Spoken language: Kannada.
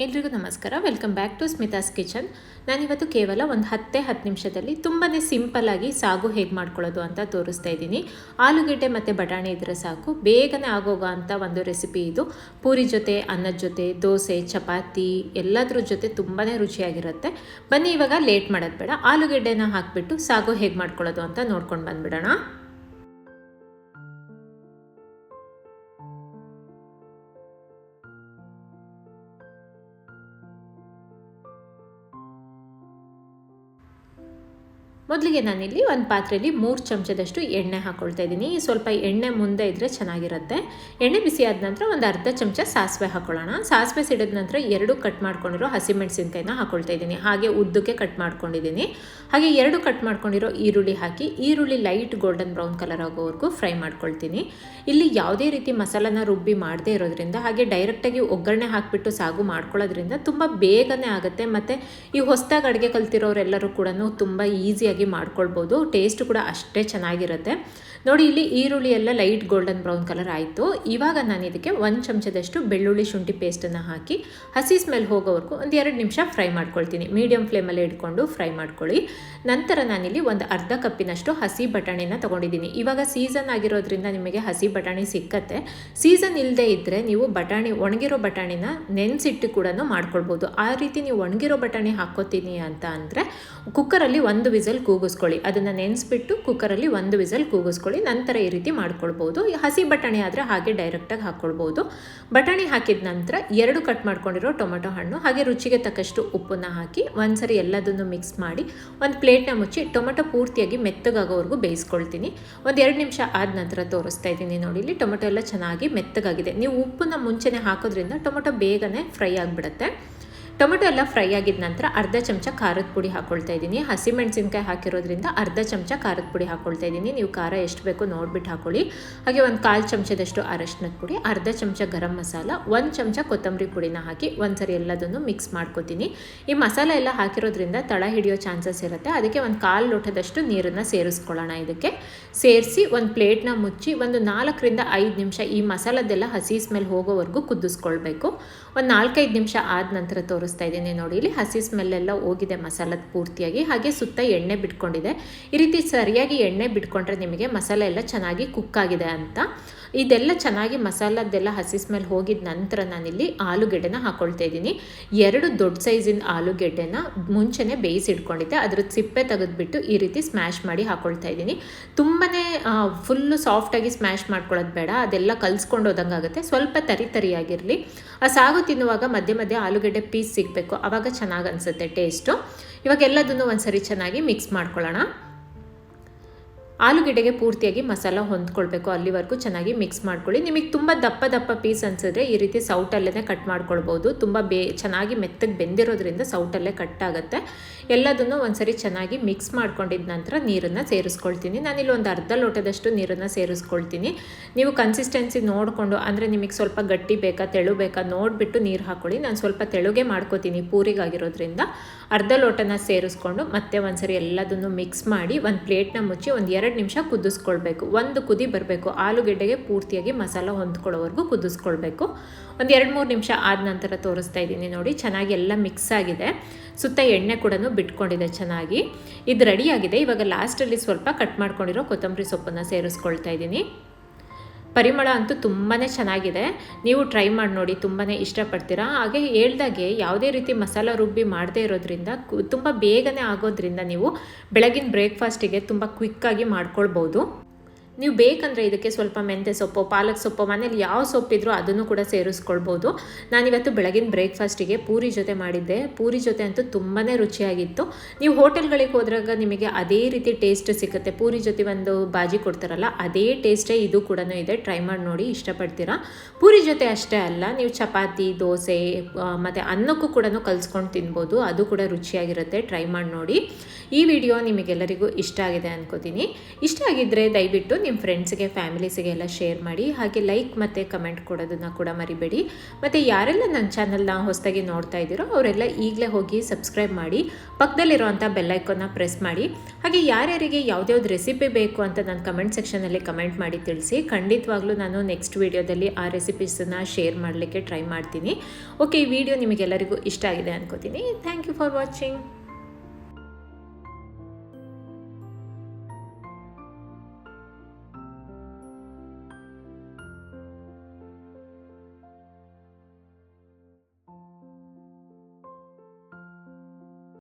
ಎಲ್ರಿಗೂ ನಮಸ್ಕಾರ. Welcome back to Smita's kitchen ನಾನಿವತ್ತು ಕೇವಲ ಒಂದು ಹತ್ತೇ ಹತ್ತು ನಿಮಿಷದಲ್ಲಿ ತುಂಬಾ ಸಿಂಪಲ್ಲಾಗಿ ಸಾಗು ಹೇಗೆ ಮಾಡ್ಕೊಳ್ಳೋದು ಅಂತ ತೋರಿಸ್ತಾ ಇದ್ದೀನಿ. ಆಲೂಗೆಡ್ಡೆ ಮತ್ತು ಬಟಾಣಿ ಇದ್ದರೆ ಸಾಕು. ಬೇಗನೆ ಆಗೋಗೋ ಅಂತ ಒಂದು ರೆಸಿಪಿ ಇದು. ಪೂರಿ ಜೊತೆ, ಅನ್ನದ ಜೊತೆ, ದೋಸೆ, ಚಪಾತಿ ಎಲ್ಲದ್ರ ಜೊತೆ ತುಂಬಾ ರುಚಿಯಾಗಿರುತ್ತೆ. ಬನ್ನಿ ಇವಾಗ ಲೇಟ್ ಮಾಡೋದು ಬೇಡ. ಆಲೂಗಡ್ಡೆನ ಹಾಕಿಬಿಟ್ಟು ಸಾಗು ಹೇಗೆ ಮಾಡ್ಕೊಳ್ಳೋದು ಅಂತ ನೋಡ್ಕೊಂಡು ಬಂದ್ಬಿಡೋಣ. ಮೊದಲಿಗೆ ನಾನಿಲ್ಲಿ ಒಂದು ಪಾತ್ರೆಯಲ್ಲಿ ಮೂರು ಚಮಚದಷ್ಟು ಎಣ್ಣೆ ಹಾಕ್ಕೊಳ್ತಾ ಇದ್ದೀನಿ. ಸ್ವಲ್ಪ ಎಣ್ಣೆ ಮುಂದೆ ಇದ್ದರೆ ಚೆನ್ನಾಗಿರುತ್ತೆ. ಎಣ್ಣೆ ಬಿಸಿ ಆದ ನಂತರ ಒಂದು ಅರ್ಧ ಚಮಚ ಸಾಸಿವೆ ಹಾಕೊಳ್ಳೋಣ. ಸಾಸಿವೆ ಸಿಡಿದ ನಂತರ ಎರಡು ಕಟ್ ಮಾಡ್ಕೊಂಡಿರೋ ಹಸಿಮೆಣಸಿನ್ಕಾಯಿನ ಹಾಕ್ಕೊಳ್ತಾ ಇದ್ದೀನಿ. ಹಾಗೆ ಉದ್ದಕ್ಕೆ ಕಟ್ ಮಾಡ್ಕೊಂಡಿದ್ದೀನಿ. ಹಾಗೆ ಎರಡು ಕಟ್ ಮಾಡ್ಕೊಂಡಿರೋ ಈರುಳ್ಳಿ ಹಾಕಿ, ಈರುಳ್ಳಿ ಲೈಟ್ ಗೋಲ್ಡನ್ ಬ್ರೌನ್ ಕಲರ್ ಆಗೋವರೆಗೂ ಫ್ರೈ ಮಾಡ್ಕೊಳ್ತೀನಿ. ಇಲ್ಲಿ ಯಾವುದೇ ರೀತಿ ಮಸಾಲನ ರುಬ್ಬಿ ಮಾಡದೇ ಇರೋದ್ರಿಂದ, ಹಾಗೆ ಡೈರೆಕ್ಟಾಗಿ ಒಗ್ಗರಣೆ ಹಾಕಿಬಿಟ್ಟು ಸಾಗು ಮಾಡ್ಕೊಳ್ಳೋದ್ರಿಂದ ತುಂಬ ಬೇಗನೆ ಆಗುತ್ತೆ. ಮತ್ತು ಈ ಹೊಸದಾಗಿ ಅಡುಗೆ ಕಲ್ತಿರೋರೆಲ್ಲರೂ ಕೂಡ ತುಂಬ ಈಸಿಯಾಗಿ ಮಾಡ್ಕೊಳ್ಬೋದು ಟೇಸ್ಟ್ ಕೂಡ ಅಷ್ಟೇ ಚೆನ್ನಾಗಿರುತ್ತೆ. ನೋಡಿ, ಇಲ್ಲಿ ಈರುಳ್ಳಿ ಎಲ್ಲ ಲೈಟ್ ಗೋಲ್ಡನ್ ಬ್ರೌನ್ ಕಲರ್ ಆಯಿತು. ಇವಾಗ ನಾನು ಇದಕ್ಕೆ ಒಂದು ಚಮಚದಷ್ಟು ಬೆಳ್ಳುಳ್ಳಿ ಶುಂಠಿ ಪೇಸ್ಟನ್ನು ಹಾಕಿ, ಹಸಿ ಸ್ಮೆಲ್ ಹೋಗೋವರೆಗೂ ಒಂದು ಎರಡು ನಿಮಿಷ ಫ್ರೈ ಮಾಡ್ಕೊಳ್ತೀನಿ. ಮೀಡಿಯಮ್ ಫ್ಲೇಮಲ್ಲಿ ಇಟ್ಕೊಂಡು ಫ್ರೈ ಮಾಡ್ಕೊಳ್ಳಿ. ನಂತರ ನಾನಿಲ್ಲಿ ಒಂದು ಅರ್ಧ ಕಪ್ಪಿನಷ್ಟು ಹಸಿ ಬಟಾಣಿನ ತೊಗೊಂಡಿದ್ದೀನಿ. ಇವಾಗ ಸೀಸನ್ ಆಗಿರೋದ್ರಿಂದ ನಿಮಗೆ ಹಸಿ ಬಟಾಣಿ ಸಿಕ್ಕತ್ತೆ. ಸೀಸನ್ ಇಲ್ಲದೆ ಇದ್ದರೆ ನೀವು ಬಟಾಣಿ, ಒಣಗಿರೋ ಬಟಾಣಿನ ನೆನೆಸಿಟ್ಟು ಕೂಡ ಮಾಡ್ಕೊಳ್ಬೋದು. ಆ ರೀತಿ ನೀವು ಒಣಗಿರೋ ಬಟಾಣಿ ಹಾಕೋತೀನಿ ಅಂತ ಅಂದರೆ ಕುಕ್ಕರಲ್ಲಿ ಒಂದು ವಿಸಲ್ ಕೂಗಿಸ್ಕೊಳ್ಳಿ. ಅದನ್ನು ನೆನೆಸ್ಬಿಟ್ಟು ಕುಕ್ಕರಲ್ಲಿ ಒಂದು ವಿಸಲ್ ಕೂಗಿಸ್ಕೊಳ್ಳಿ. ನಂತರ ಈ ರೀತಿ ಮಾಡ್ಕೊಳ್ಬೋದು. ಹಸಿ ಬಟಾಣಿ ಆದರೆ ಹಾಗೆ ಡೈರೆಕ್ಟಾಗಿ ಹಾಕ್ಕೊಳ್ಬೋದು ಬಟಾಣಿ ಹಾಕಿದ ನಂತರ ಎರಡು ಕಟ್ ಮಾಡ್ಕೊಂಡಿರೋ ಟೊಮೆಟೊ ಹಣ್ಣು, ಹಾಗೆ ರುಚಿಗೆ ತಕ್ಕಷ್ಟು ಉಪ್ಪನ್ನು ಹಾಕಿ ಒಂದ್ಸರಿ ಎಲ್ಲದನ್ನು ಮಿಕ್ಸ್ ಮಾಡಿ ಒಂದು ಪ್ಲೇಟ್ನ ಮುಚ್ಚಿ ಟೊಮೆಟೊ ಪೂರ್ತಿಯಾಗಿ ಮೆತ್ತಗಾಗೋವರೆಗೂ ಬೇಯಿಸ್ಕೊಳ್ತೀನಿ. ಒಂದು ಎರಡು ನಿಮಿಷ ಆದ ನಂತರ ತೋರಿಸ್ತಾ ಇದ್ದೀನಿ ನೋಡಿ ಇಲ್ಲಿ. ಟೊಮೆಟೊ ಎಲ್ಲ ಚೆನ್ನಾಗಿ ಮೆತ್ತಗಾಗಿದೆ. ನೀವು ಉಪ್ಪನ್ನ ಮುಂಚೆನೆ ಹಾಕೋದ್ರಿಂದ ಟೊಮೆಟೊ ಬೇಗನೆ ಫ್ರೈ ಆಗಿಬಿಡುತ್ತೆ. ಟೊಮೆಟೊ ಎಲ್ಲ ಫ್ರೈ ಆಗಿದ ನಂತರ ಅರ್ಧ ಚಮಚ ಖಾರದ ಪುಡಿ ಹಾಕೊಳ್ತಾ ಇದ್ದೀನಿ. ಹಸಿಮೆಣಸಿನ್ಕಾಯಿ ಹಾಕಿರೋದ್ರಿಂದ ಅರ್ಧ ಚಮಚ ಖಾರದ ಪುಡಿ ಹಾಕ್ಕೊಳ್ತಾ ಇದ್ದೀನಿ. ನೀವು ಖಾರ ಎಷ್ಟು ಬೇಕೋ ನೋಡ್ಬಿಟ್ಟು ಹಾಕೊಳ್ಳಿ. ಹಾಗೆ ಒಂದು ಕಾಲು ಚಮಚದಷ್ಟು ಅರಶಿನದ ಪುಡಿ, ಅರ್ಧ ಚಮಚ ಗರಂ ಮಸಾಲ, ಒಂದು ಚಮಚ ಕೊತ್ತಂಬರಿ ಪುಡಿನ ಹಾಕಿ ಒಂದ್ಸರಿ ಎಲ್ಲದನ್ನು ಮಿಕ್ಸ್ ಮಾಡ್ಕೋತೀನಿ. ಈ ಮಸಾಲ ಎಲ್ಲ ಹಾಕಿರೋದ್ರಿಂದ ತಳ ಹಿಡಿಯೋ ಚಾನ್ಸಸ್ ಇರುತ್ತೆ. ಅದಕ್ಕೆ ಒಂದು ಕಾಲು ಲೋಟದಷ್ಟು ನೀರನ್ನು ಸೇರಿಸ್ಕೊಳ್ಳೋಣ ಇದಕ್ಕೆ. ಸೇರಿಸಿ ಒಂದು ಪ್ಲೇಟ್ನ ಮುಚ್ಚಿ ಒಂದು ನಾಲ್ಕರಿಂದ ಐದು ನಿಮಿಷ ಈ ಮಸಾಲದೆಲ್ಲ ಹಸಿ ಸ್ಮೆಲ್ ಹೋಗೋವರೆಗೂ ಕುದಿಸ್ಕೊಳ್ಬೇಕು. ಒಂದು ನಾಲ್ಕೈದು ನಿಮಿಷ ಆದ ನಂತರ ತೋರಿಸ್ತಾ ಇದ್ದೀನಿ ನೋಡಿ. ಇಲ್ಲಿ ಹಸಿ ಸ್ಮೆಲ್ಲೆಲ್ಲ ಹೋಗಿದೆ ಮಸಾಲದ ಪೂರ್ತಿಯಾಗಿ. ಹಾಗೆ ಸುತ್ತ ಎಣ್ಣೆ ಬಿಟ್ಕೊಂಡಿದೆ. ಈ ರೀತಿ ಸರಿಯಾಗಿ ಎಣ್ಣೆ ಬಿಟ್ಕೊಂಡ್ರೆ ನಿಮಗೆ ಮಸಾಲೆ ಎಲ್ಲ ಚೆನ್ನಾಗಿ ಕುಕ್ ಆಗಿದೆ ಅಂತ. ಇದೆಲ್ಲ ಚೆನ್ನಾಗಿ ಮಸಾಲದ್ದೆಲ್ಲ ಹಸಿ ಸ್ಮೆಲ್ ಹೋಗಿದ ನಂತರ ನಾನಿಲ್ಲಿ ಆಲೂಗೆಡ್ಡೆನ ಹಾಕೊಳ್ತಾ ಇದ್ದೀನಿ. ಎರಡು ದೊಡ್ಡ ಸೈಜಿನ ಆಲೂಗೆಡ್ಡೆನ ಮುಂಚೆನೇ ಬೇಯಿಸಿಟ್ಕೊಂಡಿದ್ದೆ. ಅದ್ರ ಸಿಪ್ಪೆ ತೆಗೆದುಬಿಟ್ಟು ಈ ರೀತಿ ಸ್ಮ್ಯಾಶ್ ಮಾಡಿ ಹಾಕೊಳ್ತಾ ಇದ್ದೀನಿ. ತುಂಬಾ ಫುಲ್ಲು ಸಾಫ್ಟಾಗಿ ಸ್ಮ್ಯಾಶ್ ಮಾಡ್ಕೊಳ್ಳೋದು ಬೇಡ. ಅದೆಲ್ಲ ಕಲಿಸ್ಕೊಂಡು ಹೋದಂಗೆ ಆಗುತ್ತೆ ಸ್ವಲ್ಪ ತರಿ ತರಿಯಾಗಿರಲಿ. ಆ ಸಾಗು ತಿನ್ನುವಾಗ ಮಧ್ಯೆ ಮಧ್ಯೆ ಆಲೂಗೆಡ್ಡೆ ಪೀಸ್ ಸಿಗಬೇಕು. ಆವಾಗ ಚೆನ್ನಾಗಿ ಅನಿಸುತ್ತೆ ಟೇಸ್ಟು ಇವಾಗ ಎಲ್ಲದನ್ನು ಒಂದ್ಸರಿ ಚೆನ್ನಾಗಿ ಮಿಕ್ಸ್ ಮಾಡ್ಕೊಳ್ಳೋಣ. ಆಲೂಗೆಡ್ಡೆಗೆ ಪೂರ್ತಿಯಾಗಿ ಮಸಾಲ ಹೊಂದ್ಕೊಳ್ಬೇಕು. ಅಲ್ಲಿವರೆಗೂ ಚೆನ್ನಾಗಿ ಮಿಕ್ಸ್ ಮಾಡ್ಕೊಳ್ಳಿ. ನಿಮಗೆ ತುಂಬ ದಪ್ಪ ದಪ್ಪ ಪೀಸ್ ಅನಿಸಿದ್ರೆ ಈ ರೀತಿ ಸೌಟಲ್ಲೇ ಕಟ್ ಮಾಡ್ಕೊಳ್ಬೋದು. ತುಂಬ ಬೇ, ಚೆನ್ನಾಗಿ ಮೆತ್ತಗೆ ಬೆಂದಿರೋದ್ರಿಂದ ಸೌಟಲ್ಲೇ ಕಟ್ ಆಗುತ್ತೆ. ಎಲ್ಲದನ್ನು ಒಂದ್ಸರಿ ಚೆನ್ನಾಗಿ ಮಿಕ್ಸ್ ಮಾಡ್ಕೊಂಡಿದ ನಂತರ ನೀರನ್ನು ಸೇರಿಸ್ಕೊಳ್ತೀನಿ. ನಾನಿಲ್ಲಿ ಒಂದು ಅರ್ಧ ಲೋಟದಷ್ಟು ನೀರನ್ನು ಸೇರಿಸ್ಕೊಳ್ತೀನಿ. ನೀವು ಕನ್ಸಿಸ್ಟೆನ್ಸಿ ನೋಡಿಕೊಂಡು, ಅಂದರೆ ನಿಮಗೆ ಸ್ವಲ್ಪ ಗಟ್ಟಿ ಬೇಕಾ, ತೆಳು ಬೇಕಾ ನೋಡಿಬಿಟ್ಟು ನೀರು ಹಾಕ್ಕೊಳ್ಳಿ ನಾನು ಸ್ವಲ್ಪ ತೆಳುಗೆ ಮಾಡ್ಕೋತೀನಿ ಪೂರಿಗಾಗಿರೋದ್ರಿಂದ. ಅರ್ಧ ಲೋಟನ ಸೇರಿಸ್ಕೊಂಡು ಮತ್ತೆ ಒಂದ್ಸರಿ ಎಲ್ಲದನ್ನು ಮಿಕ್ಸ್ ಮಾಡಿ ಒಂದು ಪ್ಲೇಟ್ನ ಮುಚ್ಚಿ ಒಂದು ಎರಡು ನಿಮಿಷ ಕುದಿಸ್ಕೊಳ್ಬೇಕು. ಒಂದು ಕುದಿ ಬರಬೇಕು. ಆಲೂಗೆಡ್ಡೆಗೆ ಪೂರ್ತಿಯಾಗಿ ಮಸಾಲ ಹೊಂದ್ಕೊಳ್ಳೋವರೆಗೂ ಕುದಿಸ್ಕೊಳ್ಬೇಕು. ಒಂದು ಎರಡು ಮೂರು ನಿಮಿಷ ಆದ ನಂತರ ತೋರಿಸ್ತಾ ಇದ್ದೀನಿ ನೋಡಿ. ಚೆನ್ನಾಗಿ ಎಲ್ಲ ಮಿಕ್ಸ್ ಆಗಿದೆ. ಸುತ್ತ ಎಣ್ಣೆ ಕೂಡ ಬಿಟ್ಕೊಂಡಿದೆ ಚೆನ್ನಾಗಿ. ಇದು ರೆಡಿಯಾಗಿದೆ ಇವಾಗ ಲಾಸ್ಟಲ್ಲಿ ಸ್ವಲ್ಪ ಕಟ್ ಮಾಡ್ಕೊಂಡಿರೋ ಕೊತ್ತಂಬರಿ ಸೊಪ್ಪನ್ನು ಸೇರಿಸ್ಕೊಳ್ತಾ ಇದ್ದೀನಿ. ಪರಿಮಳ ಅಂತೂ ತುಂಬಾ ಚೆನ್ನಾಗಿದೆ. ನೀವು ಟ್ರೈ ಮಾಡಿ ನೋಡಿ ತುಂಬಾ ಇಷ್ಟಪಡ್ತೀರಾ? ಹಾಗೆ ಹೇಳ್ದಾಗೆ ಯಾವುದೇ ರೀತಿ ಮಸಾಲ ರುಬ್ಬಿ ಮಾಡದೇ ಇರೋದ್ರಿಂದ ತುಂಬ ಬೇಗನೆ ಆಗೋದ್ರಿಂದ ನೀವು ಬೆಳಗಿನ ಬ್ರೇಕ್ಫಾಸ್ಟಿಗೆ ತುಂಬ ಕ್ವಿಕ್ಕಾಗಿ ಮಾಡ್ಕೊಳ್ಬೋದು. ನೀವು ಬೇಕಂದರೆ ಇದಕ್ಕೆ ಸ್ವಲ್ಪ ಮೆಂತ್ಯ ಸೊಪ್ಪು, ಪಾಲಕ್ ಸೊಪ್ಪು ಮನೇಲಿ ಯಾವ ಸೊಪ್ಪಿದ್ರೂ ಅದನ್ನು ಕೂಡ ಸೇರಿಸ್ಕೊಳ್ಬೋದು. ನಾನಿವತ್ತು ಬೆಳಗಿನ ಬ್ರೇಕ್ಫಾಸ್ಟಿಗೆ ಪೂರಿ ಜೊತೆ ಮಾಡಿದ್ದೆ. ಪೂರಿ ಜೊತೆ ಅಂತೂ ತುಂಬಾ ರುಚಿಯಾಗಿತ್ತು. ನೀವು ಹೋಟೆಲ್ಗಳಿಗೆ ಹೋದಾಗ ನಿಮಗೆ ಅದೇ ರೀತಿ ಟೇಸ್ಟ್ ಸಿಗುತ್ತೆ. ಪೂರಿ ಜೊತೆ ಒಂದು ಬಾಜಿ ಕೊಡ್ತಾರಲ್ಲ, ಅದೇ ಟೇಸ್ಟೇ ಇದು ಕೂಡ ಇದೆ. ಟ್ರೈ ಮಾಡಿ ನೋಡಿ, ಇಷ್ಟಪಡ್ತೀರಾ? ಪೂರಿ ಜೊತೆ ಅಷ್ಟೇ ಅಲ್ಲ, ನೀವು ಚಪಾತಿ, ದೋಸೆ ಮತ್ತು ಅನ್ನಕ್ಕೂ ಕೂಡ ಕಲ್ಸ್ಕೊಂಡು ತಿನ್ಬೋದು. ಅದು ಕೂಡ ರುಚಿಯಾಗಿರುತ್ತೆ. ಟ್ರೈ ಮಾಡಿ ನೋಡಿ. ಈ ವಿಡಿಯೋ ನಿಮಗೆಲ್ಲರಿಗೂ ಇಷ್ಟ ಆಗಿದೆ ಅನ್ಕೋತೀನಿ. ಇಷ್ಟ ಆಗಿದ್ದರೆ ದಯವಿಟ್ಟು ನಿಮ್ಮ ಫ್ರೆಂಡ್ಸ್ಗೆ ಫ್ಯಾಮಿಲೀಸಿಗೆ ಎಲ್ಲ ಶೇರ್ ಮಾಡಿ, ಹಾಗೆ ಲೈಕ್ ಮತ್ತು ಕಮೆಂಟ್ ಕೊಡೋದನ್ನು ಕೂಡ ಮರಿಬೇಡಿ. ಮತ್ತು ಯಾರೆಲ್ಲ ನನ್ನ ಚಾನಲ್ನ ಹೊಸದಾಗಿ ನೋಡ್ತಾ ಇದ್ದೀರೋ ಅವರೆಲ್ಲ ಈಗಲೇ ಹೋಗಿ ಸಬ್ಸ್ಕ್ರೈಬ್ ಮಾಡಿ ಪಕ್ಕದಲ್ಲಿರುವಂಥ ಬೆಲ್ಲೈಕನ್ನ ಪ್ರೆಸ್ ಮಾಡಿ. ಹಾಗೆ ಯಾರ್ಯಾರಿಗೆ ಯಾವ್ದ್ಯಾವ್ದು ರೆಸಿಪಿ ಬೇಕು ಅಂತ ನಾನು ಕಮೆಂಟ್ ಸೆಕ್ಷನಲ್ಲಿ ಕಮೆಂಟ್ ಮಾಡಿ ತಿಳಿಸಿ, ಖಂಡಿತವಾಗ್ಲೂ ನಾನು ನೆಕ್ಸ್ಟ್ ವೀಡಿಯೋದಲ್ಲಿ ಆ ರೆಸಿಪೀಸನ್ನು ಶೇರ್ ಮಾಡಲಿಕ್ಕೆ ಟ್ರೈ ಮಾಡ್ತೀನಿ. ಓಕೆ ಈ ವಿಡಿಯೋ ನಿಮಗೆಲ್ಲರಿಗೂ ಇಷ್ಟ ಆಗಿದೆ ಅನ್ಕೋತೀನಿ. Thank you for watching